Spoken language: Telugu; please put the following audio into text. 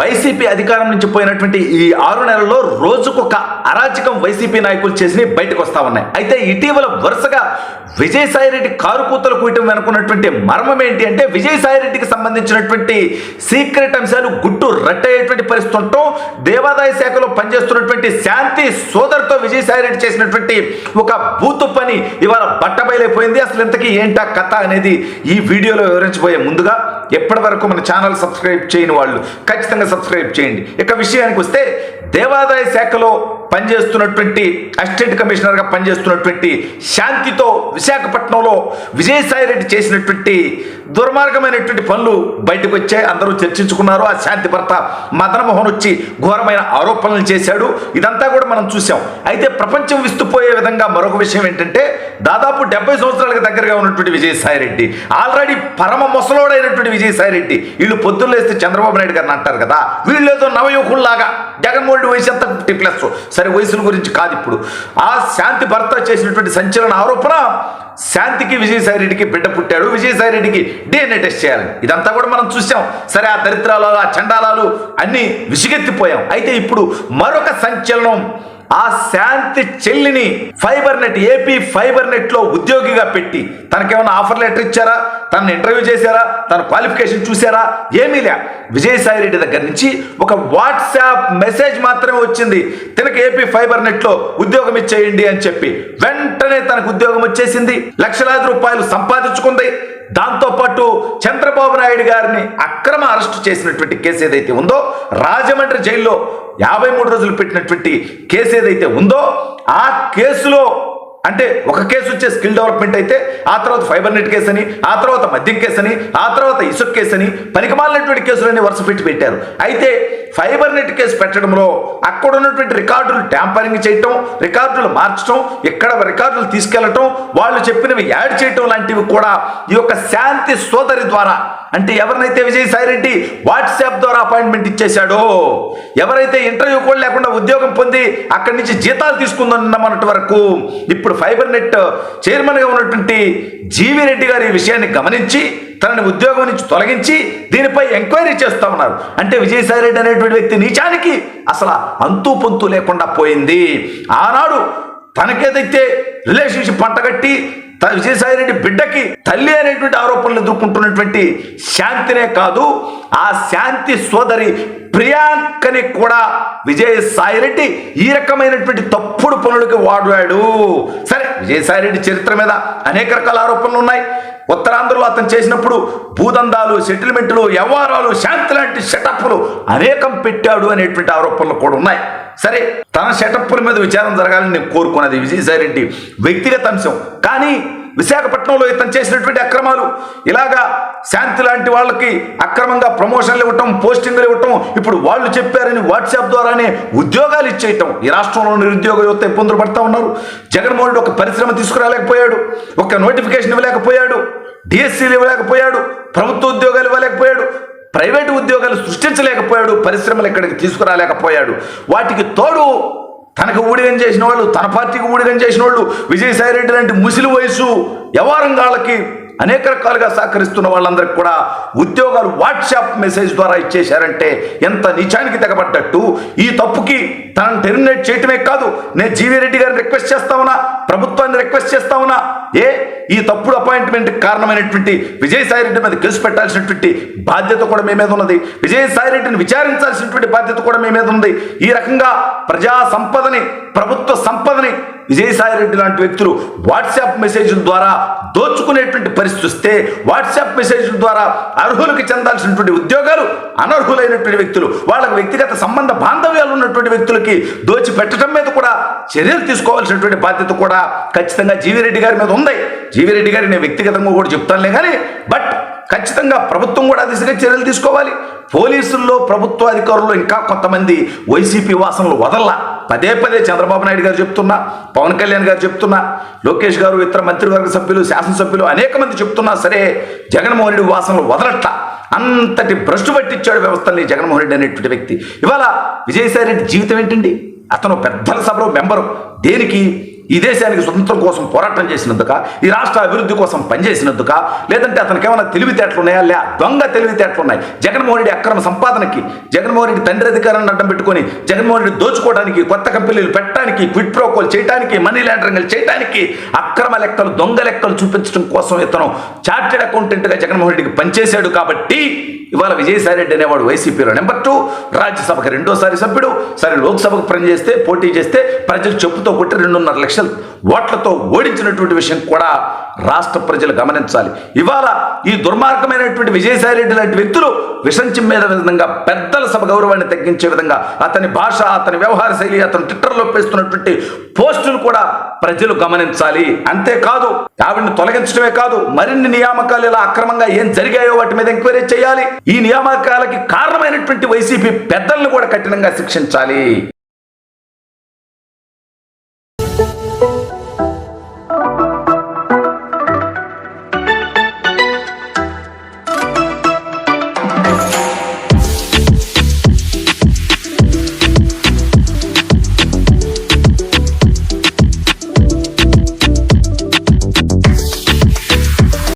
వైసీపీ అధికారం నుంచి పోయినటువంటి ఈ ఆరు నెలల్లో రోజుకొక అరాచకం వైసీపీ నాయకులు చేసి బయటకు వస్తా ఉన్నాయి. అయితే ఇటీవల వరుసగా విజయసాయిరెడ్డి కారు కూతలు కూయటం వెనుకున్నటువంటి మర్మం ఏంటి అంటే విజయసాయిరెడ్డికి సంబంధించినటువంటి సీక్రెట్ అంశాలు గుట్టు రట్టయ్యేటువంటి పరిస్థితి ఉండటం దేవాదాయ శాఖలో పనిచేస్తున్నటువంటి శాంతి సోదరుతో విజయసాయిరెడ్డి చేసినటువంటి ఒక బూతు పని ఇవాళ బట్టబయలైపోయింది. అసలు ఇంతకీ ఏంటా కథ అనేది ఈ వీడియోలో వివరించబోయే ముందుగా ఎప్పటి వరకు మన ఛానల్ సబ్స్క్రైబ్ చేయని వాళ్ళు ఖచ్చితంగా సబ్స్క్రైబ్ చేయండి. ఇక విషయానికి వస్తే దేవాదాయ శాఖలో పనిచేస్తున్నటువంటి అసిస్టెంట్ కమిషనర్గా పనిచేస్తున్నటువంటి శాంతితో విశాఖపట్నంలో విజయసాయి రెడ్డి చేసినటువంటి దుర్మార్గమైనటువంటి పనులు బయటకు వచ్చాయి. అందరూ చర్చించుకున్నారు. ఆ శాంతి భర్త మదనమోహన్ వచ్చి ఘోరమైన ఆరోపణలు చేశాడు. ఇదంతా కూడా మనం చూసాం అయితే ప్రపంచం విస్తుపోయే విధంగా మరొక విషయం ఏంటంటే దాదాపు డెబ్బై సంవత్సరాలకు దగ్గరగా ఉన్నటువంటి విజయసాయిరెడ్డి ఆల్రెడీ పరమ ముసలోడైనటువంటి విజయసాయి రెడ్డి వీళ్ళు పొద్దున్నేస్తే చంద్రబాబు నాయుడు గారిని అంటారు కదా. వీళ్ళు ఏదో నవయుకుల్లాగా జగన్మోహన్ రెడ్డి వయసు ఎంత? Fifty plus. సరే వయసుల గురించి కాదు ఇప్పుడు. ఆ శాంతి భర్త చేసినటువంటి సంచలన ఆరోపణ శాంతికి విజయసాయిరెడ్డికి బిడ్డ పుట్టాడు. విజయసాయిరెడ్డికి డిఎన్ఏ టెస్ట్ చేయాలి. ఇదంతా కూడా మనం చూసాం. సరే ఆ దరిద్రాలు ఆ చండాలాలు అన్నీ విసిగెత్తిపోయాం. అయితే ఇప్పుడు మరొక సంచలనం. ఆ శాంతి చెల్లిని ఫైబర్ నెట్ ఏపీ ఫైబర్ నెట్లో ఉద్యోగిగా పెట్టి తనకేమైనా ఆఫర్ లెటర్ ఇచ్చారా? తనను ఇంటర్వ్యూ చేశారా? తన క్వాలిఫికేషన్ చూసారా ఏమీ లే. విజయసాయి రెడ్డి దగ్గర నుంచి ఒక వాట్సాప్ మెసేజ్ మాత్రమే వచ్చింది. తనకు ఏపీ ఫైబర్ నెట్లో ఉద్యోగం ఇచ్చేయండి అని చెప్పి. వెంటనే తనకు ఉద్యోగం వచ్చేసింది. లక్షలాది రూపాయలు సంపాదించుకుంది. దాంతో పాటు చంద్రబాబు నాయుడు గారిని అక్రమ అరెస్టు చేసినటువంటి కేసు ఏదైతే ఉందో రాజమండ్రి జైల్లో యాభై మూడు రోజులు పెట్టినటువంటి కేసు ఏదైతే ఉందో ఆ కేసులో అంటే ఒక కేసు వచ్చే స్కిల్ డెవలప్మెంట్ అయితే ఆ తర్వాత ఫైబర్ నెట్ కేసు అని ఆ తర్వాత మద్యం కేసు అని ఆ తర్వాత ఇసుక కేసు అని పనికిమాలినటువంటి కేసులన్నీ వరుస పెట్టి పెట్టారు. అయితే ఫైబర్ నెట్ కేసు పెట్టడంలో అక్కడ ఉన్నటువంటి రికార్డులు ట్యాంపరింగ్ చేయటం రికార్డులు మార్చడం ఇక్కడ రికార్డులు తీసుకెళ్ళటం వాళ్ళు చెప్పినవి యాడ్ చేయటం లాంటివి కూడా ఈ యొక్క శాంతి సోదరి ద్వారా అంటే ఎవరినైతే విజయసాయి రెడ్డి వాట్సాప్ ద్వారా అపాయింట్మెంట్ ఇచ్చేశాడో ఎవరైతే ఇంటర్వ్యూ కూడా లేకుండా ఉద్యోగం పొంది అక్కడి నుంచి జీతాలు తీసుకుందన్నమన్నటి వరకు ఇప్పుడు ఫైబర్ నెట్ చైర్మన్గా ఉన్నటువంటి జీవి రెడ్డి గారు ఈ విషయాన్ని గమనించి తనని ఉద్యోగం నుంచి తొలగించి దీనిపై ఎంక్వైరీ చేస్తా ఉన్నారు. అంటే విజయసాయి రెడ్డి అనేటువంటి వ్యక్తి నీచానికి అసలు అంతు పొంతు లేకుండా పోయింది. ఆనాడు తనకేదైతే రిలేషన్షిప్ పంటగట్టి విజయసాయి విజయసాయిరెడ్డి బిడ్డకి తల్లి అనేటువంటి ఆరోపణలు ఎదుర్కొంటున్నటువంటి శాంతినే కాదు ఆ శాంతి సోదరి ప్రియాంకని కూడా విజయసాయిరెడ్డి ఈ రకమైనటువంటి తప్పుడు పనులకి వాడాడు. సరే విజయసాయిరెడ్డి చరిత్ర మీద అనేక రకాల ఆరోపణలు ఉన్నాయి. ఉత్తరాంధ్రలో అతను చేసినప్పుడు భూదందాలు సెటిల్మెంట్లు వ్యవహారాలు శాంతి లాంటి షటప్లు అనేకం పెట్టాడు అనేటువంటి ఆరోపణలు కూడా ఉన్నాయి. సరే తన షటప్పుల మీద విచారం జరగాలని నేను కోరుకున్నది విజయసాయిరెడ్డి వ్యక్తిగత అంశం. కానీ విశాఖపట్నంలో ఇతను చేసినటువంటి అక్రమాలు. ఇలాగా శాంతి లాంటి వాళ్ళకి అక్రమంగా ప్రమోషన్లు ఇవ్వటం పోస్టింగ్లు ఇవ్వటం ఇప్పుడు వాళ్ళు చెప్పారని వాట్సాప్ ద్వారానే ఉద్యోగాలు ఇచ్చేయటం. ఈ రాష్ట్రంలో నిరుద్యోగ యువత ఇబ్బందులు పడతా ఉన్నారు. జగన్మోహన్ ఒక పరిశ్రమ తీసుకురాలేకపోయాడు. ఒక నోటిఫికేషన్ ఇవ్వలేకపోయాడు. డిఎస్సీలు ఇవ్వలేకపోయాడు. ప్రభుత్వ ఉద్యోగాలు ఇవ్వలేకపోయాడు. ప్రైవేటు ఉద్యోగాలు సృష్టించలేకపోయాడు. పరిశ్రమలు ఇక్కడికి తీసుకురాలేకపోయాడు. వాటికి తోడు తనకు ఊడిగం చేసిన వాళ్ళు తన పార్టీకి ఊడిగం చేసిన వాళ్ళు విజయసాయి రెడ్డి లాంటి ముసిలి వయసు వ్యవహారంగాళ్ళకి అనేక రకాలుగా సహకరిస్తున్న వాళ్ళందరికీ కూడా ఉద్యోగాలు వాట్సాప్ మెసేజ్ ద్వారా ఇచ్చేశారంటే ఎంత నిజానికి తెగబడ్డట్టు? ఈ తప్పుకి తనను టెర్మినేట్ చేయటమే కాదు నేను జీవీ రెడ్డి గారిని రిక్వెస్ట్ చేస్తామన్నా ప్రభుత్వాన్ని రిక్వెస్ట్ చేస్తామన్నా ఏ? ఈ తప్పుడు అపాయింట్మెంట్ కారణమైనటువంటి విజయసాయి రెడ్డి మీద కేసు పెట్టాల్సినటువంటి బాధ్యత కూడా మీ మీద ఉన్నది. విజయసాయి రెడ్డిని విచారించాల్సినటువంటి బాధ్యత కూడా మీ మీద ఉంది. ఈ రకంగా ప్రజా సంపదని ప్రభుత్వ సంపదని విజయసాయి రెడ్డి లాంటి వ్యక్తులు వాట్సాప్ మెసేజ్ల ద్వారా దోచుకునేటువంటి పరిస్థితి వస్తే వాట్సాప్ మెసేజ్ల ద్వారా అర్హులకు చెందాల్సినటువంటి ఉద్యోగాలు అనర్హులైనటువంటి వ్యక్తులు వాళ్ళకి వ్యక్తిగత సంబంధ బాంధవ్యాలు ఉన్నటువంటి వ్యక్తులకి దోచి పెట్టడం మీద కూడా చర్యలు తీసుకోవాల్సినటువంటి బాధ్యత కూడా ఖచ్చితంగా జీవిరెడ్డి గారి మీద ఉంది. జీవిరెడ్డి గారి నేను వ్యక్తిగతంగా కూడా చెప్తానులే కానీ బట్ ఖచ్చితంగా ప్రభుత్వం కూడా దిశగా చర్యలు తీసుకోవాలి. పోలీసుల్లో ప్రభుత్వ అధికారుల్లో ఇంకా కొంతమంది వైసీపీ వాసనలు వదల్లా. పదే పదే చంద్రబాబు నాయుడు గారు చెప్తున్నా పవన్ కళ్యాణ్ గారు చెప్తున్నా లోకేష్ గారు ఇతర మంత్రివర్గ సభ్యులు శాసనసభ్యులు అనేక మంది చెప్తున్నా సరే జగన్మోహన్ రెడ్డి వాసనలు వదలట్ల. అంతటి భ్రష్టు పట్టించాడు వ్యవస్థల్ని జగన్మోహన్ రెడ్డి అనేటువంటి వ్యక్తి. ఇవాళ విజయసాయి రెడ్డి జీవితం ఏంటండి? అతను పెద్దల సభలో మెంబరు. దేనికి? ఈ దేశానికి స్వతంత్రం కోసం పోరాటం చేసినందుక ఈ రాష్ట్ర అభివృద్ధి కోసం పనిచేసినందుక లేదంటే అతనికి ఏమైనా తెలివితేటలు ఉన్నాయా లే దొంగ తెలివితేటలు ఉన్నాయి జగన్మోహన్ రెడ్డి అక్రమ సంపాదనకి జగన్మోహన్ రెడ్డి తండ్రి అధికారాన్ని అడ్డం పెట్టుకొని జగన్మోహన్ రెడ్డి దోచుకోవడానికి కొత్త కంపెనీలు పెట్టడానికి క్విట్ ప్రోకోల్ చేయడానికి మనీ లాండరింగ్ చేయడానికి అక్రమ లెక్కలు దొంగ లెక్కలు చూపించడం కోసం ఇతను చార్టెడ్ అకౌంటెంట్గా జగన్మోహన్ రెడ్డికి పనిచేశాడు కాబట్టి ఇవాళ విజయసాయి రెడ్డి అనేవాడు వైసీపీలో నెంబర్ టూ రాజ్యసభకి రెండోసారి సభ్యుడు. సరే లోక్సభకు పని చేస్తే పోటీ చేస్తే ప్రజలు చెప్పుతో కొట్టి రెండున్నర లక్షల ఓట్లతో ఓడించినటువంటి విషయం కూడా రాష్ట్ర ప్రజలు గమనించాలి. ఇవాళ ఈ దుర్మార్గమైనటువంటి విజయసాయి రెడ్డి లాంటి వ్యక్తులు విషం చిమ్మేద విధంగా పెద్దల సభ గౌరవాన్ని తగ్గించే విధంగా అతని భాష అతని వ్యవహార శైలి అతను ట్విట్టర్లో పేస్తున్నటువంటి పోస్టులు కూడా ప్రజలు గమనించాలి. అంతేకాదు ఆవిడని తొలగించడమే కాదు మరిన్ని నియామకాలు ఇలా అక్రమంగా ఏం జరిగాయో వాటి మీద ఎంక్వైరీ చేయాలి. ఈ నియామకాలకి కారణమైనటువంటి వైసీపీ పెద్దలను కూడా కఠినంగా శిక్షించాలి.